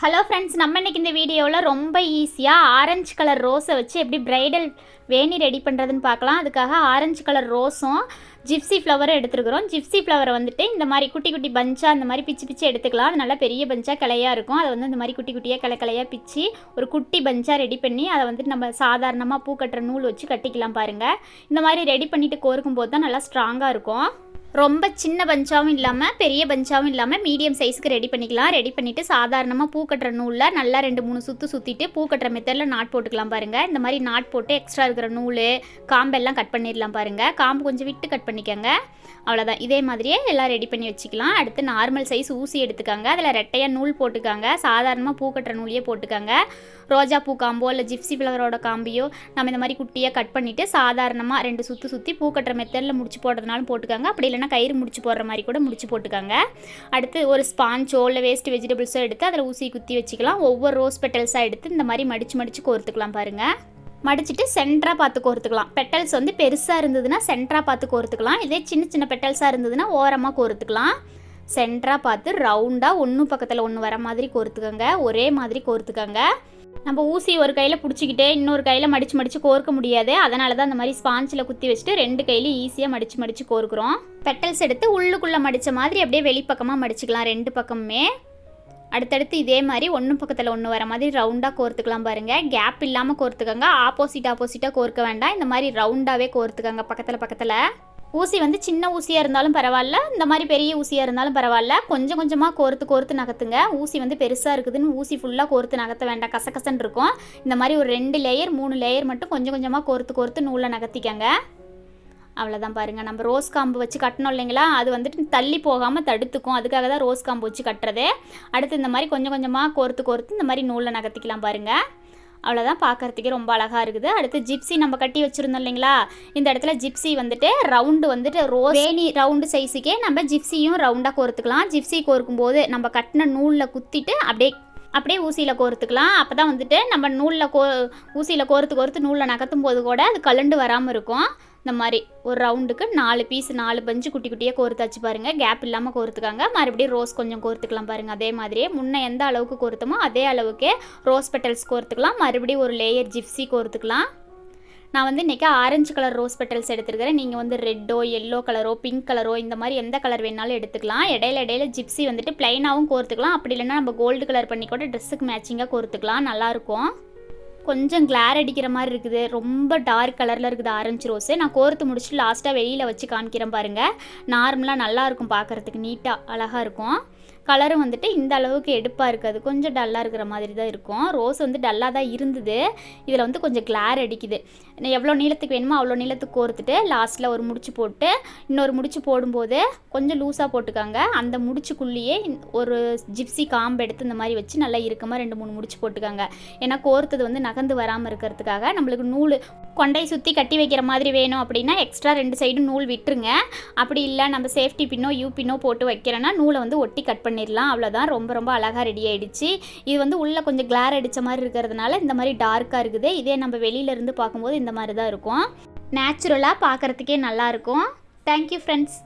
Hello friends நம்ம இன்னைக்கு இந்த வீடியோவில் ரொம்ப ஈஸியாக ஆரஞ்சு கலர் ரோஸை வச்சு எப்படி ப்ரைடல் வேணி ரெடி பண்ணுறதுன்னு பார்க்கலாம். அதுக்காக ஆரஞ்சு கலர் ரோஸும் ஜிப்சி ஃப்ளவரும் எடுத்துருக்குறோம். ஜிப்சி ஃப்ளவரை வந்துட்டு இந்த மாதிரி குட்டி குட்டி பஞ்சாக இந்த மாதிரி பிச்சு பிச்சு எடுத்துக்கலாம். அது நல்லா பெரிய பஞ்சாக கிளையாக இருக்கும். அதை வந்து இந்த மாதிரி குட்டி குட்டியாக கிளை கிளையாக பிச்சு ஒரு குட்டி பஞ்சாக ரெடி பண்ணி அதை வந்துட்டு நம்ம சாதாரணமாக பூ கட்டுற நூல் வச்சு கட்டிக்கலாம் பாருங்கள் இந்த மாதிரி ரெடி பண்ணிவிட்டு கோர்க்கும் போது தான் நல்லா ஸ்ட்ராங்காக இருக்கும். ரொம்ப சின்ன பஞ்சாவும் இல்லாமல் பெரிய பஞ்சாவும் இல்லாமல் மீடியம் சைஸுக்கு ரெடி பண்ணிக்கலாம். ரெடி பண்ணிவிட்டு சாதாரணமாக பூ கட்டுற நூலில் நல்லா ரெண்டு மூணு சுற்று சுற்றிட்டு பூ கட்டுற மெத்தடில் நாட் போட்டுக்கலாம் பாருங்கள் இந்த மாதிரி நாட் போட்டு எக்ஸ்ட்ரா இருக்கிற நூல் காம்பெல்லாம் கட் பண்ணிடலாம் பாருங்கள் காம்பு கொஞ்சம் விட்டு கட் பண்ணிக்கோங்க. அவ்வளோதான் இதே மாதிரியே எல்லாம் ரெடி பண்ணி வச்சுக்கலாம். அடுத்து நார்மல் சைஸ் ஊசி எடுத்துக்காங்க. அதில் ரெட்டையாக நூல் போட்டுக்காங்க. சாதாரணமாக பூ கட்டுற நூலையே போட்டுக்காங்க. ரோஜா பூ காம்போ இல்லை ஜிப்சி ஃப்ளவரோட காம்பியோ நம்ம இந்த மாதிரி குட்டியாக கட் பண்ணிவிட்டு சாதாரணமாக ரெண்டு சுற்றி சுற்றி பூ கட்டுற மெத்தடில் முடிச்சு போடுறதுனாலும் போட்டுக்காங்க. அப்படி இல்லைன்னா கயிறு முடிச்சு போடுற மாதிரி கூட முடிச்சு போட்டுக்காங்க. அடுத்து ஒரு ஸ்பாஞ்சோ இல்லை வேஸ்ட் வெஜிடபிள்ஸோ எடுத்து அதில் ஊசி குத்தி வச்சுக்கலாம். ஒவ்வொரு ரோஸ் பெட்டல்ஸாக எடுத்து இந்த மாதிரி மடித்து மடித்து கோர்த்துக்கலாம் பாருங்கள் மடிச்சிட்டு சென்டராக பார்த்து கோர்த்துக்கலாம். பெட்டல்ஸ் வந்து பெருசாக இருந்ததுன்னா சென்டராக பார்த்து கோர்த்துக்கலாம். இதே சின்ன சின்ன பெட்டல்ஸாக இருந்ததுன்னா ஓரமாக கோர்த்துக்கலாம். சென்டராக பார்த்து ரவுண்டாக ஒன்று பக்கத்தில் ஒன்று வர மாதிரி கோர்த்துக்கோங்க. ஒரே மாதிரி கோர்த்துக்கோங்க. நம்ம ஊசி ஒரு கையில் பிடிச்சிக்கிட்டே இன்னொரு கையில் மடித்து மடித்து கோர்க்க முடியாது. அதனால தான் அந்த மாதிரி ஸ்பாஞ்சில் குத்தி வச்சுட்டு ரெண்டு கையிலையும் ஈஸியாக மடித்து மடித்து கோர்க்குறோம். பெட்டல்ஸ் எடுத்து உள்ளுக்குள்ளே மடித்த மாதிரி அப்படியே வெளிப்பக்கமாக மடிச்சுக்கலாம் ரெண்டு பக்கமுமே. அடுத்தடுத்து இதே மாதிரி ஒன்று பக்கத்தில் ஒன்று வர மாதிரி ரவுண்டாக கோர்த்துக்கலாம் பாருங்கள் கேப் இல்லாமல் கோர்த்துக்கோங்க. ஆப்போசிட் ஆப்போசிட்டாக கோர்க்க வேண்டாம். இந்த மாதிரி ரவுண்டாகவே கோர்த்துக்கோங்க பக்கத்தில் பக்கத்தில். ஊசி வந்து சின்ன ஊசியாக இருந்தாலும் பரவாயில்ல இந்த மாதிரி பெரிய ஊசியாக இருந்தாலும் பரவாயில்ல. கொஞ்சம் கொஞ்சமாக கோர்த்து கோர்த்து நகர்த்துங்க. ஊசி வந்து பெருசாக இருக்குதுன்னு ஊசி ஃபுல்லாக கோர்த்து நகர்த்த வேண்டாம். கசகசன்னு இருக்கும். இந்த மாதிரி ஒரு ரெண்டு லேயர் மூணு லேயர் மட்டும் கொஞ்சம் கொஞ்சமாக கோர்த்து கோர்த்து நூலை நகர்த்திக்கங்க. அவ்வளோதான் பாருங்கள் நம்ம ரோஸ் காம்பு வச்சு கட்டணும் இல்லைங்களா? அது வந்துட்டு தள்ளி போகாமல் தடுத்துக்கும். அதுக்காக தான் ரோஸ் காம்பு வச்சு கட்டுறது. அடுத்து இந்த மாதிரி கொஞ்சம் கொஞ்சமாக கோர்த்து கோர்த்து இந்த மாதிரி நூலை நகர்த்திக்கலாம் பாருங்கள் அவ்வளோதான் பார்க்குறதுக்கே ரொம்ப அழகாக இருக்குது. அடுத்து ஜிப்சி நம்ம கட்டி வச்சுருந்தோம் இல்லைங்களா? இந்த இடத்துல ஜிப்சி வந்துட்டு ரவுண்டு வந்துட்டு ரோஸ் வேணி ரவுண்டு சைஸுக்கே நம்ம ஜிப்சியும் ரவுண்டாக கோர்த்துக்கலாம். ஜிப்சி கோர்க்கும் போது நம்ம கட்டின நூலில் குத்திட்டு அப்படியே அப்படியே ஊசியில் கோர்த்துக்கலாம். அப்போ தான் வந்துட்டு நம்ம நூலில் கோ ஊசியில் கோர்த்து கோர்த்து நூலில் நகர்த்தும் போது கூட அது கலண்டு வராமல் இருக்கும். இந்த மாதிரி ஒரு ரவுண்டுக்கு நாலு பீஸ் நாலு பஞ்சு குட்டி குட்டியாக கோர்த்தாச்சு பாருங்கள் கேப் இல்லாமல் கோர்த்துக்காங்க. மறுபடியும் ரோஸ் கொஞ்சம் கோர்த்துக்கலாம் பாருங்கள் அதே மாதிரியே முன்னே எந்த அளவுக்கு கோர்த்தமோ அதே அளவுக்கே ரோஸ் பெட்டல்ஸ் கோர்த்துக்கலாம். மறுபடியும் ஒரு லேயர் ஜிப்ஸி கோர்த்துக்கலாம். நான் வந்து இன்றைக்கி ஆரஞ்சு கலர் ரோஸ் பெட்டல்ஸ் எடுத்துருக்கிறேன். நீங்கள் வந்து ரெட்டோ எல்லோ கலரோ பிங்க் கலரோ இந்த மாதிரி எந்த கலர் வேணாலும் எடுத்துக்கலாம். இடையில இடையில ஜிப்ஸி வந்துட்டு ப்ளைனாகவும் கோர்த்துக்கலாம். அப்படி இல்லைன்னா நம்ம கோல்டு கலர் பண்ணி கூட ட்ரெஸ்ஸுக்கு மேட்சிங்காக கோர்த்துக்கலாம். நல்லாயிருக்கும் கொஞ்சம் கிளார் அடிக்கிற மாதிரி இருக்குது. ரொம்ப டார்க் கலரில் இருக்குது ஆரஞ்சு ரோஸு நான் கோர்த்து முடிச்சுட்டு லாஸ்ட்டாக வெளியில் வச்சு காமிக்கிறேன் பாருங்கள் நார்மலாக நல்லாயிருக்கும் பார்க்குறதுக்கு. நீட்டாக அழகாக இருக்கும். கலரும் வந்துட்டு இந்த அளவுக்கு எடுப்பாக இருக்காது கொஞ்சம் டல்லாக இருக்கிற மாதிரி தான் இருக்கும். ரோஸ் வந்து டல்லாக தான் இருந்தது. இதில் வந்து கொஞ்சம் கிளார் அடிக்குது. எவ்வளோ நீளத்துக்கு வேணுமோ அவ்வளோ நீளத்துக்கு கோர்த்துட்டு லாஸ்ட்டில் ஒரு முடிச்சு போட்டு இன்னொரு முடிச்சு போடும்போது கொஞ்சம் லூஸாக போட்டுக்காங்க. அந்த முடிச்சுக்குள்ளேயே ஒரு ஜிப்சி காம்பு எடுத்து இந்த மாதிரி வச்சு நல்லா இறுக்கமாக ரெண்டு மூணு முடிச்சு போட்டுக்காங்க. ஏன்னா கோர்த்தது வந்து நகர்ந்து வராமல் இருக்கிறதுக்காக நம்மளுக்கு நூல் கொண்டை சுற்றி கட்டி வைக்கிற மாதிரி வேணும் அப்படின்னா எக்ஸ்ட்ரா ரெண்டு சைடும் நூல் விட்டுருங்க. அப்படி இல்லை நம்ம சேஃப்டி பின்னோ யூ பின்னோ போட்டு வைக்கிறேன்னா நூலை வந்து ஒட்டி கட் பண்ணி பண்ணிடலாம். அவ்வளோதான் ரொம்ப ரொம்ப அழகாக ரெடி ஆகிடுச்சு இது வந்து உள்ளே கொஞ்சம் கிளார் அடித்த மாதிரி இருக்கிறதுனால இந்த மாதிரி டார்க்காக இருக்குது. இதே நம்ம வெளியிலேருந்து பார்க்கும்போது இந்த மாதிரி தான் இருக்கும் நேச்சுரலாக பார்க்குறதுக்கே நல்லாயிருக்கும் தேங்க்யூ ஃப்ரெண்ட்ஸ்